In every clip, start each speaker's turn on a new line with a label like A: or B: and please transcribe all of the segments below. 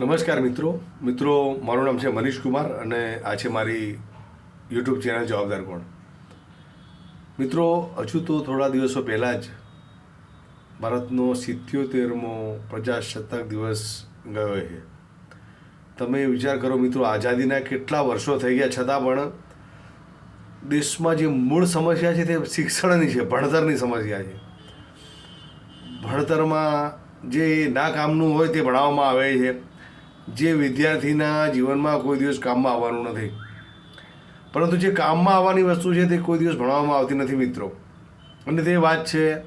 A: નમસ્કાર મિત્રો. મિત્રો, મારું નામ છે મનીષ કુમાર અને આ છે મારી યુટ્યુબ ચેનલ જવાબદાર કોણ. મિત્રો, હજુ તો થોડા દિવસો પહેલાં જ ભારતનો સિત્યોતેરમો પ્રજાસત્તાક દિવસ ગયો છે. તમે વિચાર કરો મિત્રો, આઝાદીના કેટલા વર્ષો થઈ ગયા, છતાં પણ દેશમાં જે મૂળ સમસ્યા છે તે શિક્ષણની છે, ભણતરની સમસ્યા છે. ભણતરમાં જે ના કામનું હોય તે ભણાવવામાં આવે છે. જે વિદ્યાર્થીના જીવનમાં કોઈ દિવસ કામમાં આવવાનું નથી. પરંતુ જે કામમાં આવવાની વસ્તુ છે તે કોઈ દિવસ ભણવામાં આવતી નથી મિત્રો. અને તે વાત છે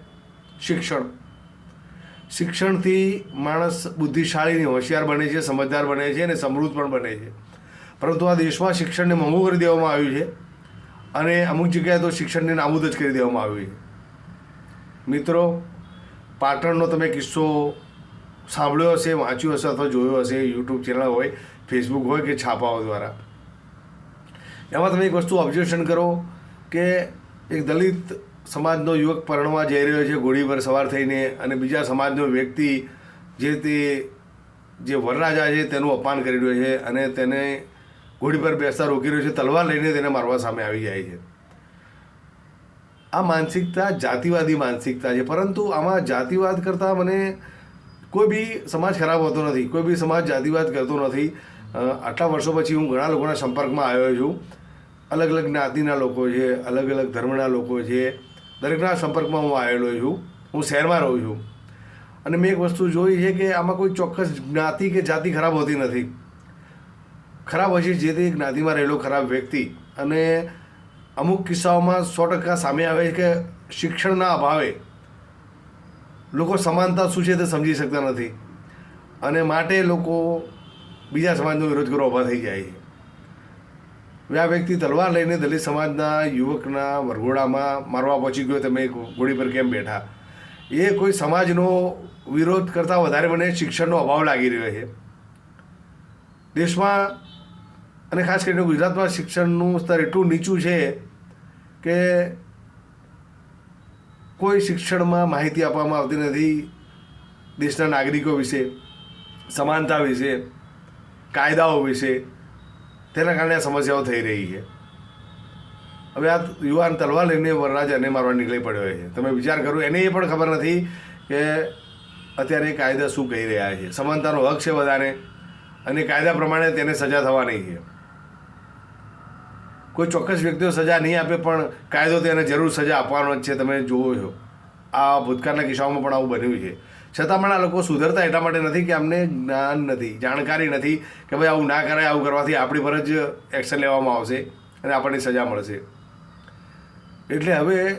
A: શિક્ષણ. શિક્ષણથી માણસ બુદ્ધિશાળી હોશિયાર બને છે, સમજદાર બને છે અને સમૃદ્ધ પણ બને છે. પરંતુ આ દેશમાં શિક્ષણને મોંઘું કરી દેવામાં આવ્યું છે અને અમુક જગ્યાએ તો શિક્ષણને નાબૂદ જ કરી દેવામાં આવ્યું છે. મિત્રો, પાટણનો તમે કિસ્સો સાંભળ્યો હશે, વાંચ્યો હશે અથવા જોયો હશે યુટ્યુબ ચેનલ હોય ફેસબુક હોય કે છાપાઓ દ્વારા. એમાં તમે એક વસ્તુ ઓબ્ઝર્વેશન કરો કે એક દલિત સમાજનો યુવક પરણવા જઈ રહ્યો છે ઘોડી પર સવાર થઈને અને બીજા સમાજનો વ્યક્તિ જે તે, જે વરરાજા છે તેનું અપમાન કરી રહ્યો છે અને તેને ઘોડી પર બેસતા રોકી રહ્યો છે, તલવાર લઈને તેને મારવા સામે આવી જાય છે. આ માનસિકતા જાતિવાદી માનસિકતા છે, પરંતુ આમાં જાતિવાદ કરતાં મને કોઈ બી સમાજ ખરાબ હોતો નથી, કોઈ બી સમાજ જાતિવાદ કરતો નથી. આટલા વર્ષો પછી હું ઘણા લોકોના સંપર્કમાં આવ્યો છું. અલગ અલગ જ્ઞાતિના લોકો છે, અલગ અલગ ધર્મના લોકો છે. દરેકના સંપર્કમાં હું આવેલો છું. હું શહેરમાં રહું છું. અને મેં એક વસ્તુ જોઈ છે કે આમાં કોઈ ચોક્કસ જ્ઞાતિ કે જાતિ ખરાબ હોતી નથી. ખરાબ હશે જે તે જ્ઞાતિમાં રહેલો ખરાબ વ્યક્તિ. અને અમુક કિસ્સાઓમાં સો ટકા સામે આવે છે કે શિક્ષણના અભાવે લોકો સમાનતા શું છે તે સમજી શકતા નથી. અને માટે લોકો બીજા સમાજનો વિરોધ કરવા ઊભા થઈ જાય છે. આ વ્યક્તિ તલવાર લઈને દલિત સમાજના યુવકના વરઘોડામાં મારવા પહોંચી ગયો, તમે ઘોડી પર કેમ બેઠા? એ કોઈ સમાજનો વિરોધ કરતાં વધારે મને શિક્ષણનો અભાવ લાગી રહ્યો છે. દેશમાં અને ખાસ કરીને ગુજરાતમાં શિક્ષણનું સ્તર એટલું નીચું છે કે કોઈ શિક્ષણમાં માહિતી આપવામાં આવતી નથી દેશના નાગરિકો વિશે, સમાનતા વિશે, કાયદાઓ વિશે. તેના કારણે આ સમસ્યાઓ થઈ રહી છે. હવે આ યુવાન તલવાર લઈને વરરાજાને મારવા નીકળી પડ્યો છે. તમે વિચાર કરો, એને એ પણ ખબર નથી કે અત્યારે કાયદા શું કહી રહ્યા છે. સમાનતાનો હક છે બધાને અને કાયદા પ્રમાણે તેને સજા થવાની છે. કોઈ ચોક્કસ વ્યક્તિઓ સજા નહીં આપે, પણ કાયદો તેને જરૂર સજા આપવાનો જ છે, તમે જુઓ છો. આ ભૂતકાળના કિસ્સાઓમાં પણ આવું બન્યું છે. છતાં પણ આ લોકો સુધરતા એટલા માટે નથી કે અમને જ્ઞાન નથી, જાણકારી નથી કે ભાઈ આવું ના કરાય, આવું કરવાથી આપણી પર જ એક્શન લેવામાં આવશે અને આપણને સજા મળશે. એટલે હવે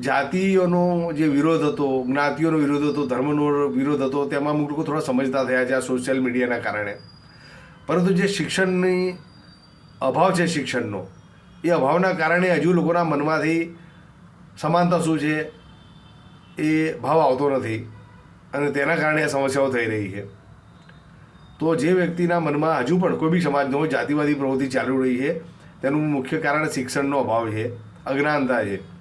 A: જાતિઓનો જે વિરોધ હતો, જ્ઞાતિઓનો વિરોધ હતો, ધર્મનો વિરોધ હતો, તેમાં અમુક લોકો થોડા સમજતા થયા છે આ સોશિયલ મીડિયાના કારણે. પરંતુ જે શિક્ષણની અભાવ છે શિક્ષણનો. એ અભાવના કારણે હજુ લોકોના મનમાંથી સમાનતા શું છે એ ભાવ આવતો નથી અને તેના કારણે આ સમસ્યાઓ થઈ રહી છે. તો જે વ્યક્તિના મનમાં હજુ પણ કોઈ બી સમાજનો જાતિવાદી પ્રવૃત્તિ ચાલુ રહી છે, તેનું મુખ્ય કારણ શિક્ષણનો અભાવ છે, અજ્ઞાનતા છે.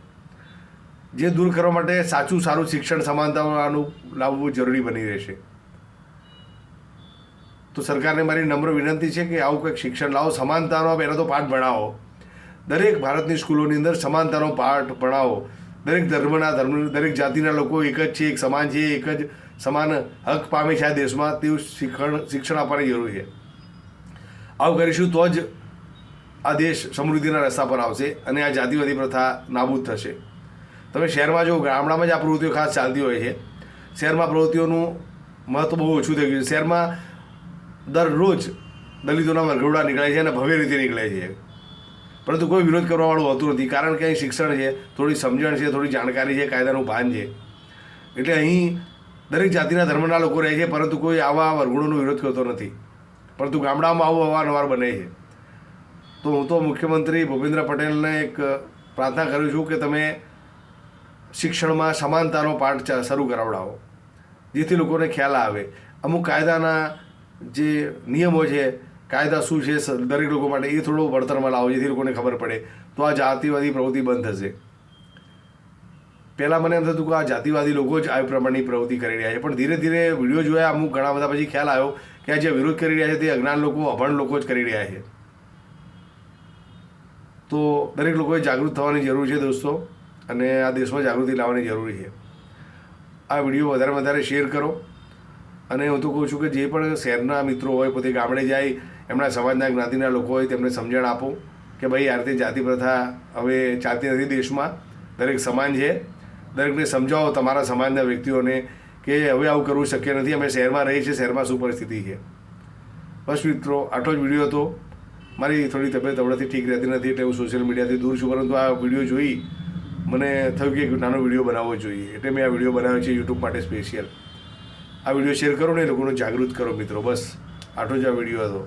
A: જે દૂર કરવા માટે સાચું સારું શિક્ષણ સમાનતાનું લાવવું જરૂરી બની રહેશે. તો સરકારને મારી નમ્ર વિનંતી છે કે આવું કંઈક શિક્ષણ લાવો, સમાનતાનો પહેલાં તો પાઠ ભણાવો. દરેક ભારતની સ્કૂલોની અંદર સમાનતાનો પાઠ ભણાવો. દરેક ધર્મના, ધર્મ, દરેક જાતિના લોકો એક જ છે, એક સમાન છે, એક જ સમાન હક પામે છે આ દેશમાં. તેવું શિક્ષણ શિક્ષણ આપવાની જરૂર છે. આવું કરીશું તો જ આ દેશ સમૃદ્ધિના રસ્તા પર આવશે અને આ જાતિવાદી પ્રથા નાબૂદ થશે. તમે શહેરમાં જો ગામડામાં જ આ પ્રવૃત્તિઓ ખાસ ચાલતી હોય છે. શહેરમાં પ્રવૃત્તિઓનું મહત્વ બહુ ઓછું થઈ ગયું છે. શહેરમાં દરરોજ દલિતોના વરઘોડા નીકળે છે અને ભવ્ય રીતે નીકળે છે. પરંતુ કોઈ વિરોધ કરવાવાળું હોતું નથી. કારણ કે અહીં શિક્ષણ છે, થોડી સમજણ છે, થોડી જાણકારી છે, કાયદાનું ભાન છે. એટલે અહીં દરેક જાતિના ધર્મના લોકો રહે છે, પરંતુ કોઈ આવા વરઘોડોનો વિરોધ કરતો નથી. પરંતુ ગામડામાં આવું અવારનવાર બને છે. તો હું તો મુખ્યમંત્રી ભૂપેન્દ્ર પટેલને એક પ્રાર્થના કરું છું કે તમે શિક્ષણમાં સમાનતાનો પાઠ શરૂ કરાવડાવો. જેથી લોકોને ખ્યાલ આવે. અમુક કાયદાના જે નિયમો છે, કાયદા શું છે દરેક લોકો માટે એ થોડો વળતરમાં લાવો જેથી લોકોને ખબર પડે, તો આ જાતિવાદી પ્રવૃત્તિ બંધ થશે. પહેલાં મને એમ થતું કે આ જાતિવાદી લોકો જ આ પ્રમાણની પ્રવૃત્તિ કરી રહ્યા છે, પણ ધીરે ધીરે વીડિયો જોયા, અમુક ઘણા બધા પછી ખ્યાલ આવ્યો કે આ જે વિરોધ કરી રહ્યા છે, તે અજ્ઞાન લોકો, અભણ લોકો જ કરી રહ્યા છે. તો દરેક લોકોએ જાગૃત થવાની જરૂર છે દોસ્તો, અને આ દેશમાં જાગૃતિ લાવવાની જરૂરી છે. આ વીડિયો વધારે વધારે શેર કરો. અને હું તો કહું છું કે જે પણ શહેરના મિત્રો હોય, પોતે ગામડે જાય, એમના સમાજના જ્ઞાતિના લોકો હોય, તેમને સમજણ આપો કે ભાઈ, આ રીતે જાતિ પ્રથા હવે ચાલતી નથી દેશમાં. દરેક સમાન છે. દરેકને સમજાવો તમારા સમાજના વ્યક્તિઓને કે હવે આવું કરવું શક્ય નથી. અમે શહેરમાં રહીએ છીએ, શહેરમાં શું પરિસ્થિતિ છે? બસ મિત્રો, આટલો જ વીડિયો હતો. મારી થોડી તબિયત હમણાંથી ઠીક રહેતી નથી એટલે હું સોશિયલ મીડિયાથી દૂર છું, પરંતુ આ વીડિયો જોઈ મને થયું કે નાનો વીડિયો બનાવવો જોઈએ. એટલે મેં આ વીડિયો બનાવ્યો છે યુટ્યુબ માટે સ્પેશિયલ. આ વીડિયો શેર કરો ને લોકોને જાગૃત કરો મિત્રો. બસ, આટલો જ આ વીડિયો હતો.